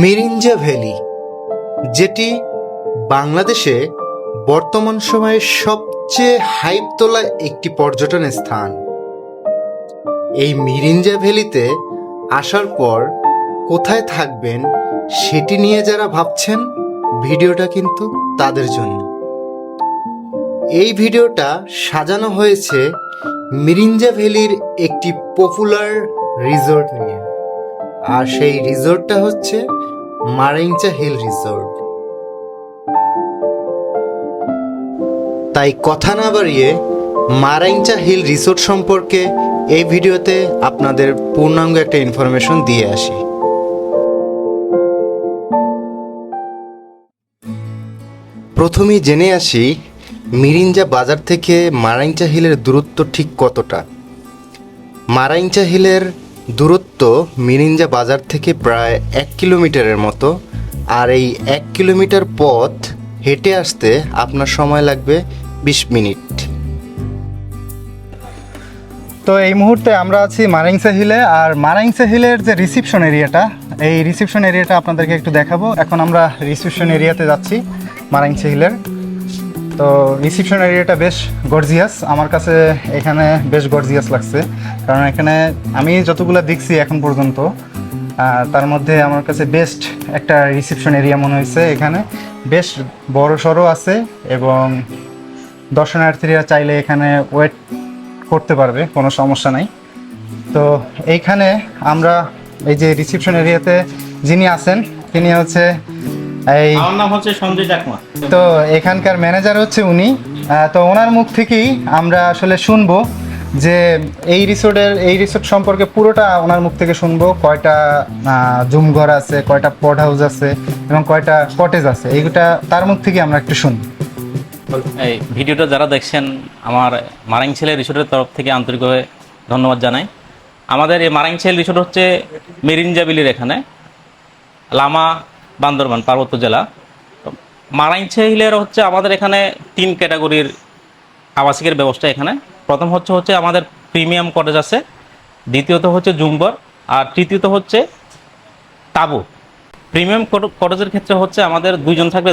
Mirinja valley, যেটি বাংলাদেশে বর্তমান সময়ে সবচেয়ে হাইপ তোলা একটি পর্যটন স্থান। এই মিরিঞ্জা ভ্যালিতে আসার পর কোথায় থাকবেন সেটি নিয়ে যারা ভাবছেন, ভিডিওটা কিন্তু তাদের জন্য। এই ভিডিওটা সাজানো হয়েছে মিরিঞ্জা ভ্যালির একটি পপুলার রিসোর্ট নিয়ে। আর সেই রিসোর্টটা হচ্ছে মারাইংচা হিল রিসোর্ট। তাই কথা না বাড়িয়ে মারাইংচা হিল রিসোর্ট সম্পর্কে এই ভিডিওতে আপনাদের পূর্ণাঙ্গ একটা ইনফরমেশন দিয়ে আসি। প্রথমেই জেনে আসি মিরিঞ্জা বাজার থেকে মারাইঞ্চা হিলের দূরত্ব ঠিক কতটা। মারাইংচা হিলের দূরত্ব মিরিঞ্জা বাজার থেকে প্রায় এক কিলোমিটারের মতো, আর এই এক কিলোমিটার পথ হেঁটে আসতে আপনার সময় লাগবে বিশ মিনিট। তো এই মুহূর্তে আমরা আছি মারাইংসা হিলে, আর মারাইংসা হিলের যে রিসিপশন এরিয়াটা এই রিসিপশন এরিয়াটা আপনাদেরকে একটু দেখাবো। এখন আমরা রিসিপশন এরিয়াতে যাচ্ছি মারাইংসা হিলের। তো রিসিপশন এরিয়াটা বেশ গর্জিয়াস আমার কাছে এখানে বেশ গর্জিয়াস লাগছে। কারণ এখানে আমি যতগুলো দেখছি এখন পর্যন্ত তার মধ্যে আমার কাছে বেস্ট একটা রিসিপশন এরিয়া মনে হয়েছে এখানে। বেশ বড় সড়ো আছে এবং দর্শনার্থীরা চাইলে এখানে ওয়েট করতে পারবে, কোনো সমস্যা নাই। তো এইখানে আমরা এই যে রিসিপশন এরিয়াতে যিনি আছেন, তিনি হচ্ছে এই আমার নাম হচ্ছে সঞ্জয় চাকমা তো এখানকার ম্যানেজার হচ্ছে উনি। তো ওনার মুখ থেকেই আমরা আসলে শুনব যে এই রিসোর্টের এই রিসোর্ট সম্পর্কে পুরোটা ওনার মুখ থেকে শুনব। কয়টা জুম ঘর আছে কয়টা পড হাউস আছে এবং কয়টা কটেজ আছে। এইটা তার মুখ থেকে আমরা একটু শুনি এই ভিডিওটা যারা দেখছেন আমার মারাং ছেলে রিসোর্টের তরফ থেকে আন্তরিকভাবে ধন্যবাদ জানাই। আমাদের এই মারাং ছেলে রিসোর্ট হচ্ছে মেরিনজাবিলির এখানে। লামা বান্দরবান, পার্বত্য জেলা। মারাইঞ্ছে হিলের হচ্ছে আমাদের এখানে তিন ক্যাটাগরির আবাসিকের ব্যবস্থা এখানে। প্রথম হচ্ছে হচ্ছে আমাদের প্রিমিয়াম কটেজ আছে। দ্বিতীয়ত হচ্ছে জুম্বর আর তৃতীয়ত হচ্ছে তাবু। প্রিমিয়াম কটেজের ক্ষেত্রে হচ্ছে আমাদের দুইজন থাকবে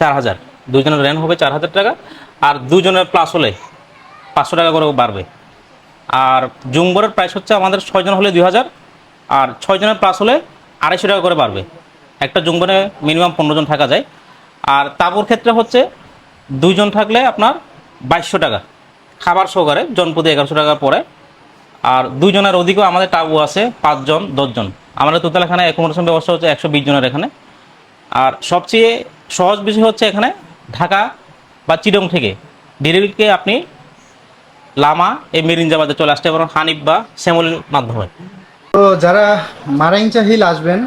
চার হাজার। দুজনের রেন্ট হবে চার হাজার টাকা। আর দুজনের প্লাস হলে পাঁচশো টাকা করে বাড়বে। আর জুম্বরের প্রাইস হচ্ছে আমাদের ছয়জন হলে দুই হাজার। আর ছয়জনের প্লাস হলে আড়াইশো টাকা করে বাড়বে। একটা জুম্বরে মিনিমাম পনেরো জন থাকা যায়। আর তাবুর ক্ষেত্রে হচ্ছে দুইজন থাকলে আপনার বাইশশো টাকা। খাবার সহকারে, জনপ্রতি এগারোশো টাকা পড়ে। আর দুইজনের অধিকও আমাদের তাবু আছে, পাঁচজন, দশজন। আমাদের টোটাল এখানে অ্যাকোমোডেশন ব্যবস্থা হচ্ছে একশো বিশ জনের এখানে। আর সবচেয়ে সহজ বিষয় হচ্ছে এখানে ঢাকা বা চিডং থেকে ডিরেক্টকে আপনি লামা এই মেরিনজাবাদে চলে আসতে পারেন, হানিফ বা শ্যামলের মাধ্যমে। তো যারা মারাইংচা হিল আসবেন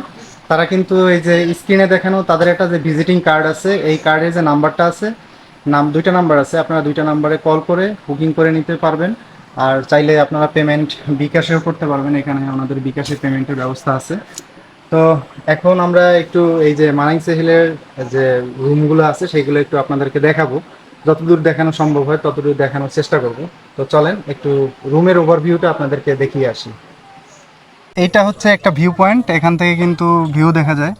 তারা কিন্তু এই যে স্ক্রিনে দেখানো, তাদের একটা যে ভিজিটিং কার্ড আছে, এই কার্ডের যে নাম্বারটা আছে, নাম, দুইটা নাম্বার আছে। আপনারা দুইটা নাম্বারে কল করে বুকিং করে নিতে পারবেন। আর চাইলে আপনারা পেমেন্ট বিকাশেও করতে পারবেন। এখানে আমাদের বিকাশে পেমেন্টের ব্যবস্থা আছে। তো এখন আমরা একটু এই যে মারাইংসা হিলের যে রুমগুলো আছে সেইগুলো একটু আপনাদেরকে দেখাবো। যতদূর দেখানো সম্ভব হয়, ততদূর দেখানোর চেষ্টা করব। তো চলেন, একটু রুমের ওভারভিউটা আপনাদেরকে দেখিয়ে আসি। এইটা হচ্ছে একটা ভিউ পয়েন্ট এখান থেকে কিন্তু ভিউ দেখা যায়।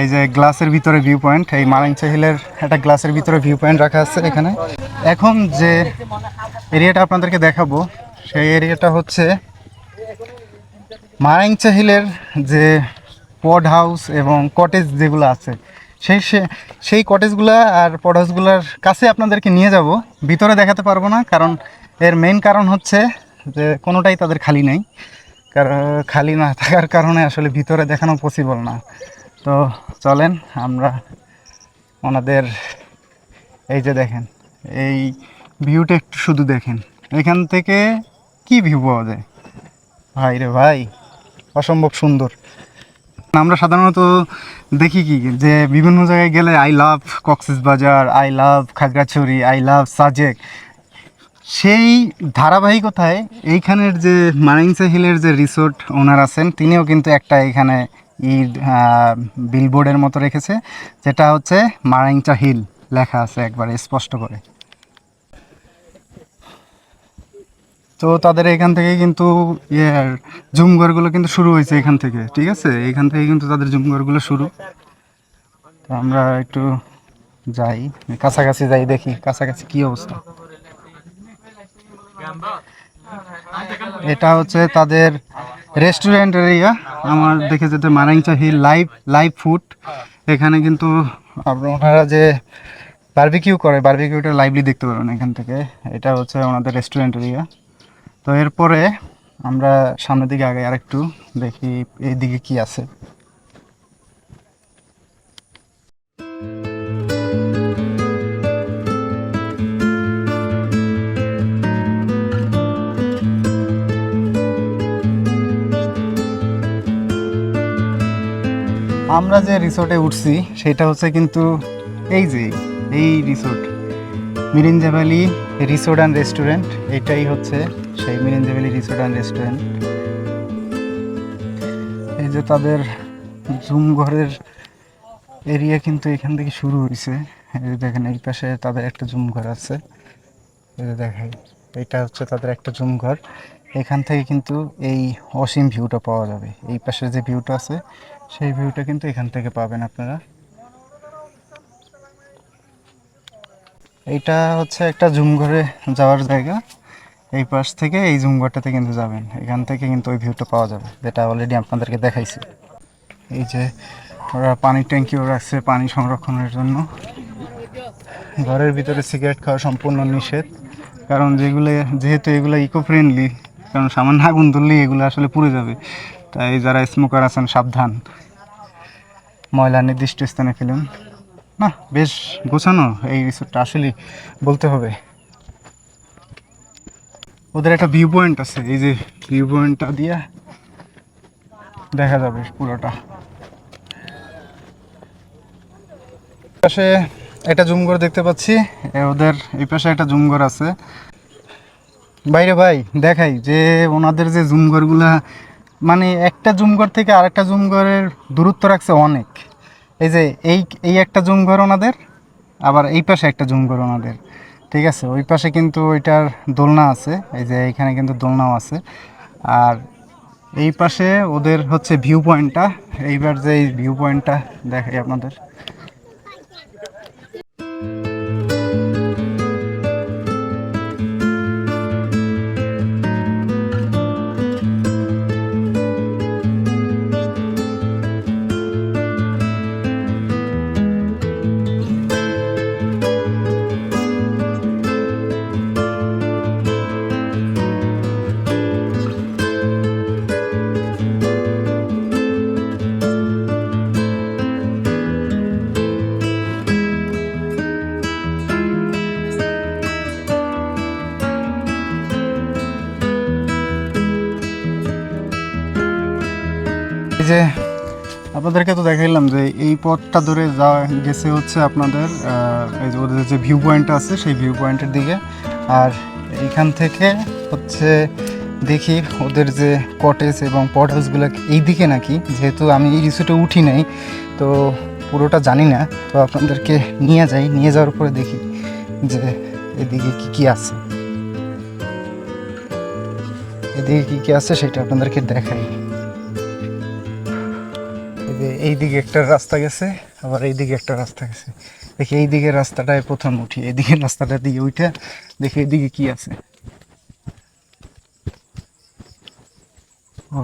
এই যে গ্লাসের ভিতরে ভিউ পয়েন্ট এই মারাংচা হিলের একটা গ্লাসের ভিতরে ভিউ পয়েন্ট রাখা আছে এখানে। এখন যে এরিয়াটা আপনাদেরকে দেখাবো, সেই এরিয়াটা হচ্ছে মারাংচা হিলের যে পড হাউস এবং কটেজ যেগুলো আছে, সেই সেই কটেজগুলো আর পড হাউসগুলোর কাছে আপনাদেরকে নিয়ে যাব। ভিতরে দেখাতে পারব না, কারণ এর মেইন কারণ হচ্ছে যে কোনোটাই তাদের খালি নেই। কারণ, খালি না থাকার কারণে আসলে ভিতরে দেখানো পসিবল না। তো চলেন, আমরা ওনাদের, এই যে দেখেন, এই ভিউটা একটু শুধু দেখেন। এখান থেকে কি ভিউ পাওয়া যায়? ভাই রে ভাই, অসম্ভব সুন্দর। আমরা সাধারণত দেখি কি, যে বিভিন্ন জায়গায় গেলে I love Cox's Bazar I love Khagrachari I love Sajek সেই ধারাবাহিকতায় এইখানের যে মারাইংসা হিলের যে রিসোর্ট ওনার আছেন, তিনিও কিন্তু একটা এখানে ই বিলবোর্ডের মতো রেখেছে, যেটা হচ্ছে মারাইংচা হিল লেখা আছে একবারে স্পষ্ট করে। তো তাদের এখান থেকে কিন্তু ইয়ে জুম ঘরগুলো কিন্তু শুরু হয়েছে এখান থেকে, ঠিক আছে? এখান থেকে কিন্তু তাদের জুম ঘরগুলো শুরু। তো আমরা একটু যাই, কাছাকাছি যাই দেখি, কাছাকাছি কি অবস্থা। এটা হচ্ছে তাদের রেস্টুরেন্ট এরিয়া আমার দেখে যেতে Marangcha hill live live food এখানে কিন্তু আপনার যে বার্বিকিউ করে বার্বিকিউটা লাইভলি দেখতে পারবেন এখান থেকে। এটা হচ্ছে ওনাদের রেস্টুরেন্ট এরিয়া তো এরপরে আমরা সামনের দিকে আগে আরেকটু, দেখি এইদিকে কি আছে। আমরা যে রিসোর্টে উঠছি, সেটা হচ্ছে কিন্তু এই যে, এই resort Mirinja valley resort and restaurant এটাই হচ্ছে সেই Mirinja valley resort and restaurant এই যে তাদের জুম ঘরের এরিয়া কিন্তু এখান থেকে শুরু হয়েছে এই দেখেন, এই পাশে তাদের একটা জুম ঘর আছে। এই যে দেখেন, এটা হচ্ছে তাদের একটা জুম ঘর। এখান থেকে কিন্তু এই অসীম ভিউটা পাওয়া যাবে। এই পাশের যে ভিউটা আছে সেই ভিউটা কিন্তু এখান থেকে পাবেন আপনারা। এইটা হচ্ছে একটা জুম ঘরে যাওয়ার জায়গা। এই পাশ থেকে, এই জুম ঘরটাতে কিন্তু যাবেন। এখান থেকে কিন্তু ওই ভিউটা পাওয়া যাবে, যেটা অলরেডি আপনাদেরকে দেখাইছি। এই যে ওরা পানির ট্যাঙ্কিও রাখছে পানি সংরক্ষণের জন্য। ঘরের ভিতরে সিগারেট খাওয়া সম্পূর্ণ নিষেধ। কারণ যেগুলো, যেহেতু এগুলো ইকো ফ্রেন্ডলি কারণ সামান্য আগুন ধরলেই এগুলো আসলে পুড়ে যাবে। তাই যারা স্মোকার আছেন, সাবধান। ময়লা নির্দিষ্ট স্থানে ফেলুন। না, বেশ গোছানো এই রিসোর্টটা আসলে বলতে হবে। ওদের একটা ভিউ পয়েন্ট আছে, এই যে ভিউ পয়েন্টটা দিয়ে দেখা যাবে পুরোটা। পাশে একটা জুমঘর দেখতে পাচ্ছি ওদের এই পাশে একটা জুমঘর আছে। বাইরে ভাই, দেখাই যে ওনাদের যে জুমঘরগুলা মানে একটা জুমঘর থেকে আরেকটা জুমঘরের দূরত্ব রাখছে অনেক। এই যে এই এই একটা জুমঘর ওনাদের, আবার এই পাশে একটা জুমঘর ওনাদের। ঠিক আছে? ওই পাশে কিন্তু ওইটার দোলনা আছে। এই যে এইখানে কিন্তু দোলনাও আছে। আর এই পাশে ওদের হচ্ছে ভিউ পয়েন্টটা এইবার যে এই ভিউ পয়েন্টটা দেখাই আপনাদের। দেখাইলাম যে এই পথটা ধরে যাওয়া গেছে হচ্ছে আপনাদের এই যে ওদের যে ভিউ পয়েন্ট আছে, সেই ভিউ পয়েন্টের দিকে। আর এইখান থেকে হচ্ছে দেখি ওদের যে কটেজ এবং পট হাউসগুলো এই দিকে নাকি, যেহেতু আমি এই রিসোর্টে উঠি নাই, তো পুরোটা জানি না। তো আপনাদেরকে নিয়ে যাই, নিয়ে যাওয়ার পরে দেখি যে এদিকে কি কি আছে। এদিকে কি কি আছে সেটা আপনাদেরকে দেখাই। এই যে এই দিকে একটা রাস্তা গেছে, আবার এই দিকে একটা রাস্তা গেছে। দেখি এই দিকের রাস্তাটায় প্রথম উঠি এই দিকের রাস্তাটা দিয়ে উঠে দেখি এদিকে কি আছে। ও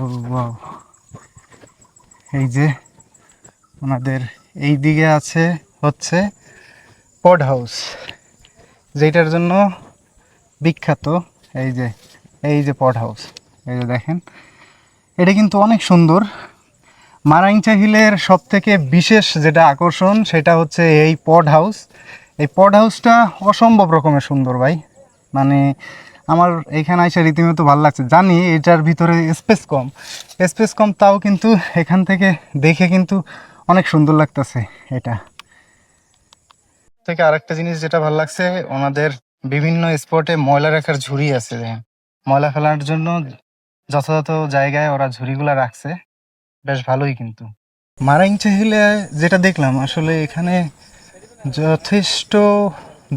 এই যে ওনাদের এই দিকে আছে, হচ্ছে পড হাউস যেটার জন্য বিখ্যাত। এই যে এই যে পড হাউস, এই যে দেখেন। এটা কিন্তু অনেক সুন্দর। মারাংচা হিলের সব থেকে বিশেষ যেটা আকর্ষণ, সেটা হচ্ছে এই পড হাউস। এই পড হাউসটা অসম্ভব রকমের সুন্দর ভাই। মানে আমার এখানে এসে রীতিমতো ভালো লাগছে। জানি এটার ভিতরে স্পেস কম। স্পেস কম তাও কিন্তু এখান থেকে দেখে কিন্তু অনেক সুন্দর লাগতেছে এটা। থেকে আরেকটা জিনিস যেটা ভালো লাগছে, ওনাদের বিভিন্ন স্পটে ময়লা রাখার ঝুড়ি আছে। ময়লা ফেলার জন্য যথাযথ জায়গায় ওরা ঝুড়িগুলো রাখছে। বেশ ভালোই কিন্তু। মারাইং চাহিলে যেটা দেখলাম, আসলে এখানে যথেষ্ট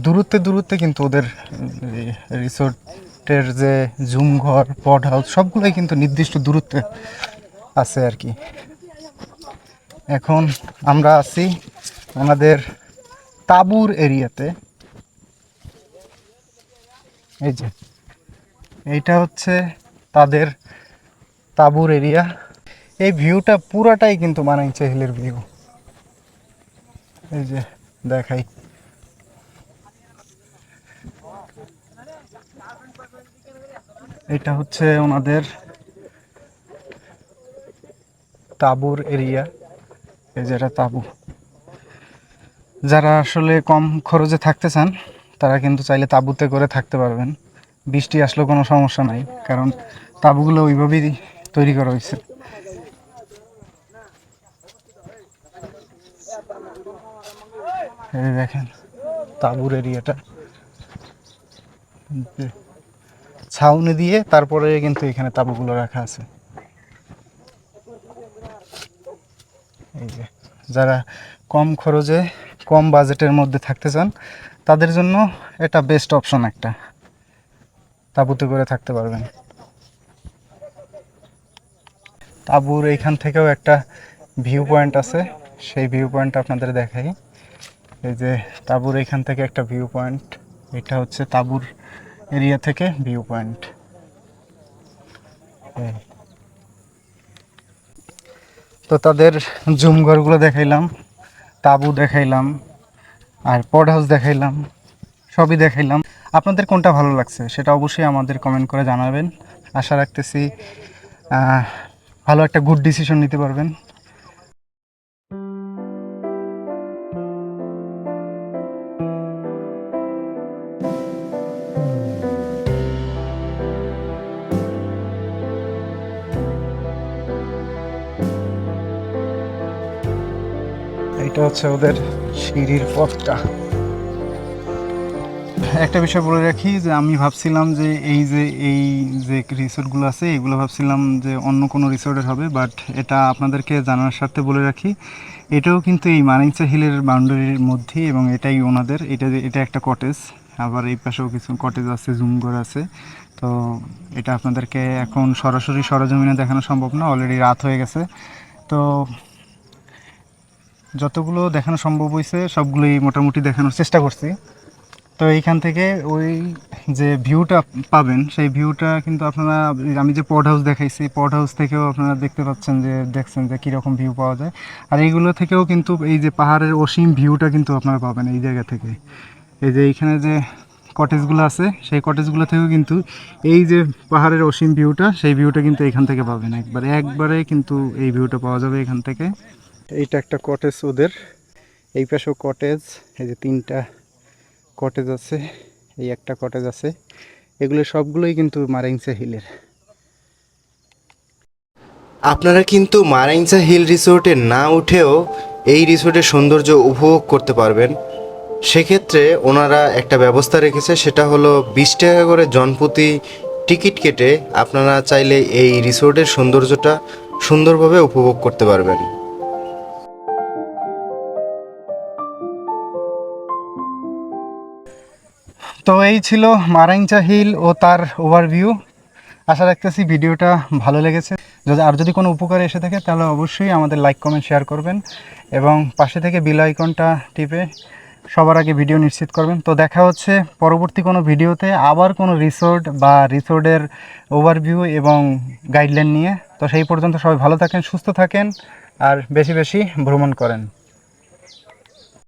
দূরত্বে দূরত্বে কিন্তু ওদের রিসোর্টের যে জুম ঘর, পড হাউস, সবগুলোই কিন্তু নির্দিষ্ট দূরত্বে আছে আর কি। এখন আমরা আছি আমাদের তাবুর এরিয়াতে। এই যে, এইটা হচ্ছে তাদের তাবুর এরিয়া। এই ভিউটা পুরাটাই কিন্তু মানাইছে হিলের ভিউ। এই যে দেখাই। এটা হচ্ছে ওনাদের তাবুর এরিয়া। এই যে এটা তাবু। যারা আসলে কম খরচে থাকতে চান, তারা কিন্তু চাইলে তাঁবুতে করে থাকতে পারবেন। বৃষ্টি আসলেও কোনো সমস্যা নাই, কারণ তাঁবুগুলো ওইভাবেই তৈরি করা হয়েছে। এই দেখেন তাঁবুর এরিয়াটা ছাউনি দিয়ে তারপরে কিন্তু এখানে তাঁবুগুলো রাখা আছে। এই যে, যারা কম খরচে, কম বাজেটের মধ্যে থাকতে চান, তাদের জন্য এটা বেস্ট অপশন একটা। তাঁবুতে করে থাকতে পারবেন। তাঁবুর এইখান থেকেও একটা ভিউ পয়েন্ট আছে। সেই ভিউ পয়েন্ট আপনাদের দেখাই। এই যে তাঁবুর এইখান থেকে একটা ভিউ পয়েন্ট এটা হচ্ছে তাঁবুর এরিয়া থেকে ভিউ পয়েন্ট তো তাদের জুম ঘরগুলো দেখাইলাম, তাঁবু দেখাইলাম, আর পড হাউস দেখাইলাম, সবই দেখাইলাম। আপনাদের কোনটা ভালো লাগছে সেটা অবশ্যই আমাদের কমেন্ট করে জানাবেন। আশা রাখতেছি ভালো একটা গুড ডিসিশন নিতে পারবেন। এইটা হচ্ছে ওদের সিঁড়ির পথটা। একটা বিষয় বলে রাখি যে আমি ভাবছিলাম যে এই যে এই যে রিসোর্টগুলো আছে, এগুলো ভাবছিলাম যে অন্য কোনো রিসোর্টের হবে বাট এটা আপনাদেরকে জানার স্বার্থে বলে রাখি। এটাও কিন্তু এই মানিকচা হিলের বাউন্ডারির মধ্যেই এবং এটাই ওনাদের। এটা এটা একটা কটেজ আবার এই পাশেও কিছু কটেজ আছে জুমঘর আছে। তো এটা আপনাদেরকে এখন সরাসরি সরজমিনে দেখানো সম্ভব না অলরেডি রাত হয়ে গেছে। তো যতগুলো দেখানো সম্ভব হয়েছে, সবগুলোই মোটামুটি দেখানোর চেষ্টা করছি। তো এইখান থেকে ওই যে ভিউটা পাবেন, সেই ভিউটা কিন্তু আপনারা, আমি যে পড হাউস দেখাইছি পড হাউস থেকেও আপনারা দেখতে পাচ্ছেন যে, দেখছেন যে কীরকম ভিউ পাওয়া যায়। আর এইগুলো থেকেও কিন্তু এই যে পাহাড়ের অসীম ভিউটা কিন্তু আপনারা পাবেন এই জায়গা থেকে। এই যে এইখানে যে কটেজগুলো আছে, সেই কটেজগুলো থেকেও কিন্তু এই যে পাহাড়ের অসীম ভিউটা সেই ভিউটা কিন্তু এখান থেকে পাবেন। একবারে একবারে কিন্তু এই ভিউটা পাওয়া যাবে এখান থেকে। এইটা একটা কটেজ ওদের। এই পাশেও কটেজ এই যে তিনটা কটেজ আছে, এই একটা কটেজ আছে। এগুলো সবগুলোই কিন্তু মারাইংসা হিলের। আপনারা কিন্তু মারাইংসা হিল রিসোর্টে না উঠেও এই রিসোর্টের সৌন্দর্য উপভোগ করতে পারবেন। সেক্ষেত্রে ওনারা একটা ব্যবস্থা রেখেছে, সেটা হলো বিশ টাকা করে জনপ্রতি টিকিট কেটে আপনারা চাইলে এই রিসোর্টের সৌন্দর্যটা সুন্দরভাবে উপভোগ করতে পারবেন। তো এই ছিল মারাইংচা হিল ও তার ওভারভিউ আশা রাখতেছি ভিডিওটা ভালো লেগেছে। যদি আর যদি কোনো উপকার এসে থাকে, তাহলে অবশ্যই আমাদের লাইক কমেন্ট শেয়ার করবেন এবং পাশে থেকে বিল আইকনটা টিপে সবার আগে ভিডিও নিশ্চিত করবেন। তো দেখা হচ্ছে পরবর্তী কোনো ভিডিওতে আবার কোনো রিসোর্ট বা রিসোর্টের ওভারভিউ এবং গাইডলাইন নিয়ে। তো সেই পর্যন্ত সবাই ভালো থাকেন, সুস্থ থাকেন, আর বেশি বেশি ভ্রমণ করেন।